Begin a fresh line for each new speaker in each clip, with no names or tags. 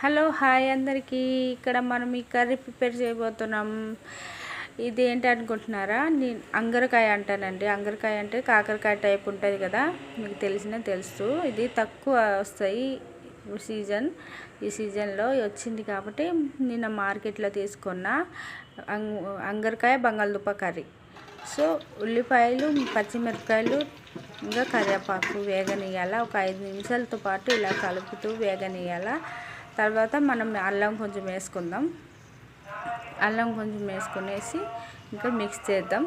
Hello hi అందరికీ. ఇక్కడ మనం ఈ కర్రీ ప్రిపేర్ చేయబోతున్నాం. ఇది ఏంటి అనుకుంటున్నారా? నేను అంగరకాయ అంటానండి. అంగరకాయ అంటే కాకరకాయ టైప్ ఉంటుంది కదా? మీకు తెలిసిన తెలుసు. ఇది తక్కువ వస్తాయి సీజన్. ఈ సీజన్లో వచ్చింది కాబట్టి నిన్న మార్కెట్లో తీసుకున్న అంగరకాయ బంగాళదుంప కర్రీ. సో ఉల్లిపాయలు పచ్చిమిరపకాయలు ఇంకా కరివేపాకు వేగనీయాల ఒక ఐదు నిమిషాలతో పాటు ఇలా కలుపుతూ వేగనీయాల తర్వాత మనం అల్లం కొంచెం వేసుకుందాం. అల్లం కొంచెం వేసుకునేసి ఇంకా మిక్స్ చేద్దాం.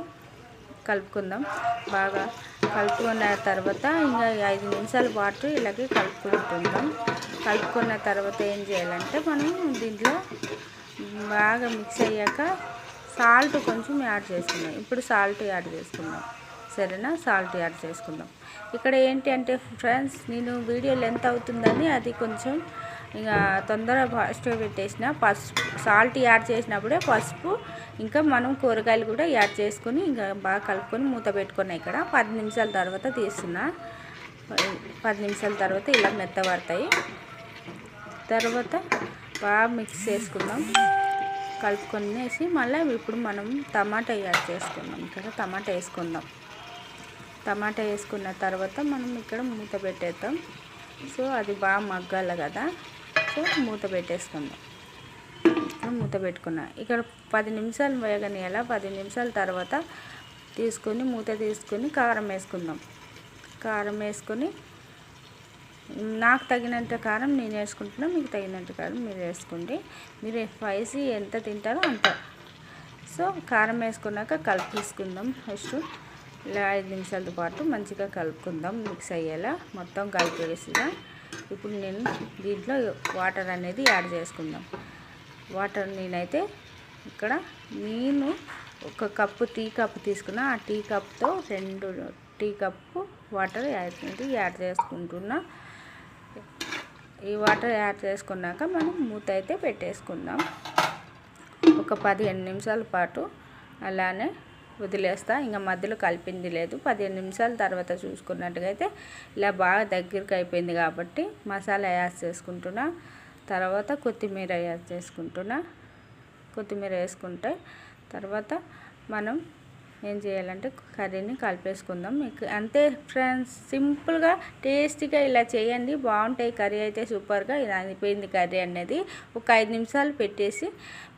కలుపుకుందాం. బాగా కలుపుకున్న తర్వాత ఇంకా ఐదు నిమిషాల పాటు ఇలాగే కలుపుకుంటుందాం. కలుపుకున్న తర్వాత ఏం చేయాలంటే మనం దీంట్లో బాగా మిక్స్ అయ్యాక సాల్ట్ కొంచెం యాడ్ చేసుకుందాం. ఇప్పుడు సాల్ట్ యాడ్ చేసుకుందాం. సరేనా? సాల్ట్ యాడ్ చేసుకుందాం. ఇక్కడ ఏంటి అంటే ఫ్రెండ్స్ నేను వీడియో లెంత్ అవుతుందని అది కొంచెం ఇక తొందరగా ఫస్ట్ పెట్టేసిన పసుపు సాల్ట్ యాడ్ చేసినప్పుడే పసుపు ఇంకా మనం కూరగాయలు కూడా యాడ్ చేసుకొని ఇంకా బాగా కలుపుకొని మూత పెట్టుకున్నా ఇక్కడ. పది నిమిషాల తర్వాత తీస్తున్నా. పది నిమిషాల తర్వాత ఇలా మెత్తబడతాయి. తర్వాత బాగా మిక్స్ చేసుకుందాం. కలుపుకొనేసి మళ్ళీ ఇప్పుడు మనం టమాటా యాడ్ చేసుకుందాం. ఇక్కడ టమాటా వేసుకుందాం. టమాటా వేసుకున్న తర్వాత మనం ఇక్కడ మూత పెట్టేద్దాం. సో అది బాగా మగ్గాలి కదా. సో మూత పెట్టేసుకుందాం. మూత పెట్టుకున్నా. ఇక్కడ పది నిమిషాలు వేగనియాల పది నిమిషాల తర్వాత తీసుకొని మూత తీసుకొని కారం వేసుకుందాం. కారం వేసుకొని నాకు తగినంత కారం నేను వేసుకుంటున్నా మీకు తగినంత కారం మీరు వేసుకోండి. మీరు స్పైసీ ఎంత తింటారో అంత. సో కారం వేసుకున్నాక కలిపేసుకుందాం. ఫస్ట్ ఇలా ఐదు నిమిషాలతో పాటు మంచిగా కలుపుకుందాం. మిక్స్ అయ్యేలా మొత్తం కలిపేసిగా ఇప్పుడు నేను దీంట్లో వాటర్ అనేది యాడ్ చేసుకుందాం. వాటర్ నేనైతే ఇక్కడ నేను ఒక కప్పు టీ కప్పు తీసుకున్న. ఆ టీ కప్తో రెండు tea cup water add add చేసుకుంటున్నా. ఈ వాటర్ యాడ్ చేసుకున్నాక మనం మూత అయితే పెట్టేసుకుందాం. ఒక పదిహేను నిమిషాల పాటు అలానే వదిలేస్తా. ఇంకా మధ్యలో కలిపింది లేదు. పదిహేను నిమిషాల తర్వాత చూసుకున్నట్టుగా అయితే ఇలా బాగా దగ్గరికి అయిపోయింది కాబట్టి మసాలా యాడ్ చేసుకుంటున్నా. తర్వాత కొత్తిమీర యాడ్ చేసుకుంటున్నా. కొత్తిమీర వేసుకుంటే తర్వాత మనం ఏం చేయాలంటే కర్రీని కలిపేసుకుందాం. మీకు అంతే ఫ్రెండ్స్ సింపుల్గా టేస్టీగా ఇలా చేయండి. బాగుంటాయి కర్రీ అయితే సూపర్గా. ఇలా అయిపోయింది కర్రీ అనేది. ఒక ఐదు నిమిషాలు పెట్టేసి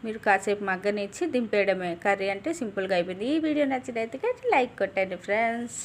మీరు కాసేపు మగ్గనిచ్చి దింపేయడమే. కర్రీ అంటే సింపుల్గా అయిపోయింది. ఈ వీడియో నచ్చినైతే లైక్ కొట్టండి ఫ్రెండ్స్.